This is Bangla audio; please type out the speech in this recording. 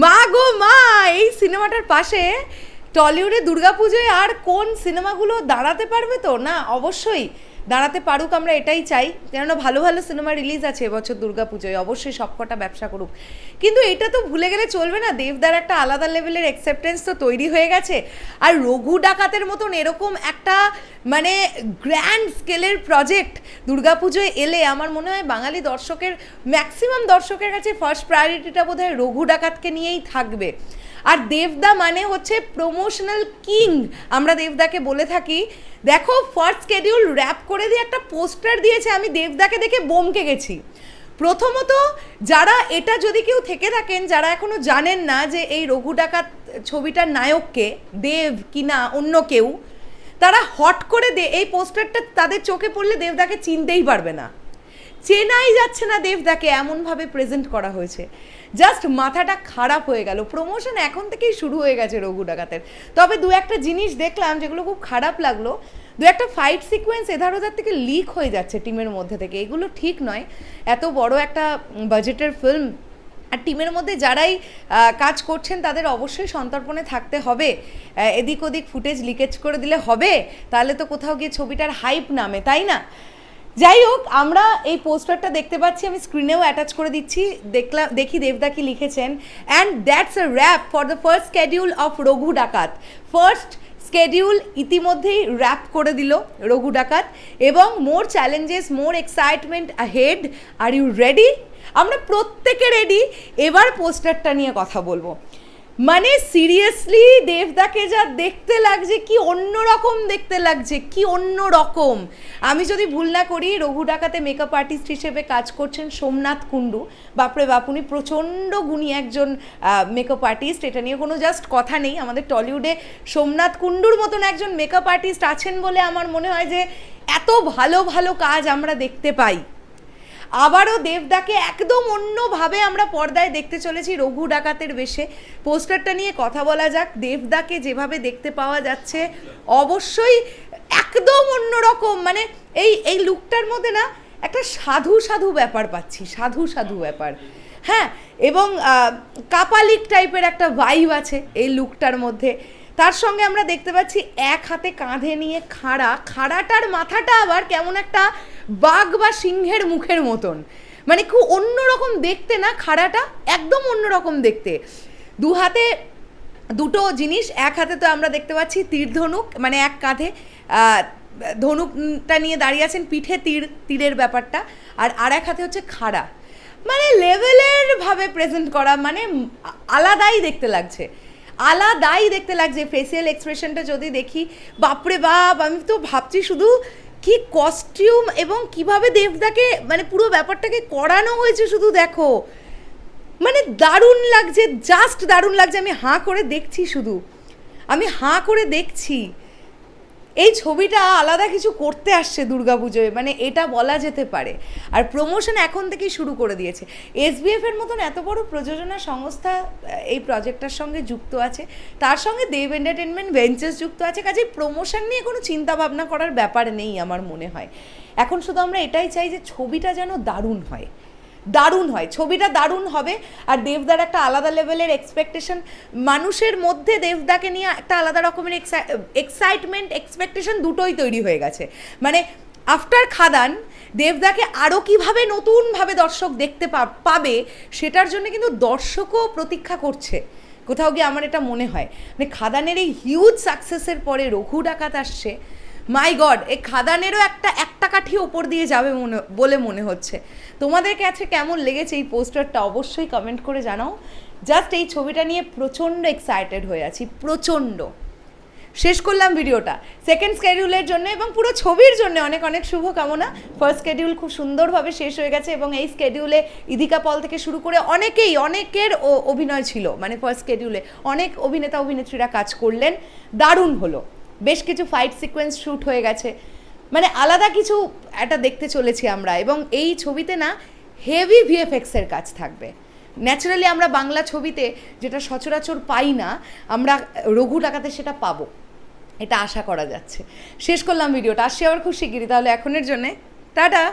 মা গো মা এই সিনেমাটার পাশে টলিউডে দুর্গাপুজোয় আর কোন সিনেমাগুলো দাঁড়াতে পারবে তো? না, অবশ্যই দাঁড়াতে পারুক, আমরা এটাই চাই। কেননা ভালো ভালো সিনেমা রিলিজ আছে এবছর দুর্গাপুজোয়, অবশ্যই সবকটা ব্যবসা করুক। কিন্তু এটা তো ভুলে গেলে চলবে না, দেবদার একটা আলাদা লেভেলের অ্যাকসেপ্টেন্স তো তৈরি হয়ে গেছে। আর রঘু ডাকাতের মতন এরকম একটা মানে গ্র্যান্ড স্কেলের প্রজেক্ট দুর্গাপুজোয় এলে আমার মনে হয় বাঙালি দর্শকের ম্যাক্সিমাম দর্শকের কাছে ফার্স্ট প্রায়োরিটিটা বোধ হয় রঘু ডাকাতকে নিয়েই থাকবে। আর দেবদা মানে হচ্ছে প্রমোশনাল কিং আমরা দেবদাকে বলে থাকি, দেখো ফার্স্ট স্কেডিউল র্যাপ করে দিয়ে একটা পোস্টার দিয়েছে, আমি দেবদাকে দেখে বমকে গেছি। প্রথমত, যারা এটা যদি কেউ থেকে থাকেন, যারা এখনও জানেন না যে এই রঘু ডাকাত ছবিটার নায়ককে, দেব, কিনা, অন্য কেউ, তারা হট করে দে, এই পোস্টারটা তাদের চোখে পড়লে দেবদাকে চিনতেই পারবে না। চেনাই যাচ্ছে না দেবদাকে, এমনভাবে প্রেজেন্ট করা হয়েছে। জাস্ট মাথাটা খারাপ হয়ে গেল। প্রমোশন এখন থেকেই শুরু হয়ে গেছে রঘু ডাকাতের। তবে দু একটা জিনিস দেখলাম যেগুলো খুব খারাপ লাগল। দু একটা ফাইট সিকোয়েন্স এধার ওধার থেকে লিক হয়ে যাচ্ছে টিমের মধ্যে থেকে। এগুলো ঠিক নয়। এত বড় একটা বাজেটের ফিল্ম আর টিমের মধ্যে যারাই কাজ করছেন তাদের অবশ্যই সন্তর্পণে থাকতে হবে। এদিক ওদিক ফুটেজ লিকেজ করে দিলে হবে। তাহলে তো কোথাও গিয়ে ছবিটার হাইপ নামে, তাই না? যাই হোক, আমরা এই পোস্টারটা দেখতে পাচ্ছি, আমি স্ক্রিনেও অ্যাটাচ করে দিচ্ছি। দেখলাম দেখি দেবদা কি লিখেছেন। And that's a wrap for the first schedule of Raghu Dakat. First schedule ইতিমধ্যেই র্যাপ করে দিল রঘু ডাকাত। এবং more challenges more excitement ahead are you ready আমরা প্রত্যেকে রেডি এবার পোস্টারটা নিয়ে কথা বলব। মানে সিরিয়াসলি দেবদাকে যা দেখতে লাগছে, কি অন্য রকম দেখতে লাগছে, কি অন্য রকম আমি যদি ভুল না করি, রঘু ডাকাতে মেকআপ আর্টিস্ট হিসেবে কাজ করছেন সোমনাথ কুণ্ডু। বাপরে বাপুনি প্রচণ্ড গুণী একজন মেকআপ আর্টিস্ট এটা নিয়ে কোনো জাস্ট কথা নেই। আমাদের টলিউডে সোমনাথ কুণ্ডুর মতন একজন মেকআপ আর্টিস্ট আছেন বলে আমার মনে হয় যে, এত ভালো ভালো কাজ আমরা দেখতে পাই। আবারও দেবদাকে একদম অন্যভাবে আমরা পর্দায় দেখতে চলেছি রঘু ডাকাতের বেশে। পোস্টারটা নিয়ে কথা বলা যাক, দেবদাকে যেভাবে দেখতে পাওয়া যাচ্ছে, অবশ্যই একদম অন্যরকম মানে এই এই লুকটার মধ্যে না একটা সাধু সাধু ব্যাপার পাচ্ছি, সাধু সাধু ব্যাপার। হ্যাঁ এবং কাপালিক টাইপের একটা ভাইব আছে এই লুকটার মধ্যে। তার সঙ্গে আমরা দেখতে পাচ্ছি এক হাতে কাঁধে নিয়ে খাড়া, খাড়াটার মাথাটা আবার কেমন একটা বাঘ বা সিংহের মুখের মতন। মানে খুব অন্যরকম দেখতে না, খাড়াটা একদম অন্যরকম দেখতে। দু হাতে দুটো জিনিস, এক হাতে তো আমরা দেখতে পাচ্ছি তীর ধনুক মানে এক কাঁধে ধনুকটা নিয়ে দাঁড়িয়ে আছেন পিঠে তীর, তীরের ব্যাপারটা, আর আর এক হাতে হচ্ছে খাড়া। মানে লেভেলের ভাবে প্রেজেন্ট করা মানে আলাদাই দেখতে লাগছে। আলাদাই দেখতে লাগছে। ফেসিয়াল এক্সপ্রেশনটা যদি দেখি, বাপরে বাপ, আমি তো ভাবছি শুধু কি কস্টিউম এবং কীভাবে দেবদাকে মানে পুরো ব্যাপারটাকে করানো হয়েছে শুধু দেখো। মানে দারুণ লাগছে জাস্ট দারুণ লাগছে, আমি হাঁ করে দেখছি শুধু। আমি হাঁ করে দেখছি। এই ছবিটা আলাদা কিছু করতে আসছে দুর্গাপুজোয় মানে এটা বলা যেতে পারে। আর প্রমোশন এখন থেকেই শুরু করে দিয়েছে। এসবিএফ এর মতন এত বড় প্রযোজনা সংস্থা এই প্রজেক্টটার সঙ্গে যুক্ত আছে। তার সঙ্গে দেব এন্টারটেনমেন্ট ভেঞ্চার্স যুক্ত আছে। কাজে প্রমোশন নিয়ে কোনো চিন্তা ভাবনা করার ব্যাপার নেই আমার মনে হয়। এখন শুধু আমরা এটাই চাই যে ছবিটা যেন দারুণ হয়। দারুণ হয়। ছবিটা দারুণ হবে আর দেবদার একটা আলাদা লেভেলের এক্সপেকটেশন মানুষের মধ্যে দেবদাকে নিয়ে একটা আলাদা রকমের এক্সাইটমেন্ট এক্সপেকটেশন দুটোই তৈরি হয়ে গেছে। মানে আফটার খাদান, দেবদাকে আরও কীভাবে নতুনভাবে দর্শক দেখতে পাবে সেটার জন্য কিন্তু দর্শকও প্রতীক্ষা করছে। কোথাও গিয়ে আমার এটা মনে হয়। মানে খাদানের এই হিউজ সাকসেসের পরে রঘু ডাকাত আসছে। মাই গড এই খাদানেরও একটা একটা কাঠি ওপর দিয়ে যাবে মনে, বলে মনে হচ্ছে। তোমাদের কাছে কেমন লেগেছে এই পোস্টারটা অবশ্যই কমেন্ট করে জানাও। জাস্ট এই ছবিটা নিয়ে প্রচণ্ড এক্সাইটেড হয়ে আছি, প্রচণ্ড। শেষ করলাম ভিডিওটা। সেকেন্ড স্কেডিউলের জন্য এবং পুরো ছবির জন্য অনেক অনেক শুভকামনা। ফার্স্ট স্কেডিউল খুব সুন্দরভাবে শেষ হয়ে গেছে এবং এই স্কেডিউলে ইদিকা পল থেকে শুরু করে অনেকেই, অনেকের অভিনয় ছিল। মানে ফার্স্ট স্কেডিউলে অনেক অভিনেতা, অভিনেত্রীরা কাজ করলেন। দারুণ হলো। বেশ কিছু ফাইট সিকোয়েন্স শ্যুট হয়ে গেছে। মানে আলাদা কিছু একটা দেখতে চলেছি আমরা এবং এই ছবিতে না হেভি ভিএফএক্সের কাজ থাকবে। ন্যাচারালি আমরা বাংলা ছবিতে যেটা সচরাচর পাই না, আমরা রঘু টাকাতে সেটা পাবো। এটা আশা করা যাচ্ছে। শেষ করলাম ভিডিওটা। আসছি আবার খুব শিগগিরি তাহলে এখনের জন্যে। টাটা!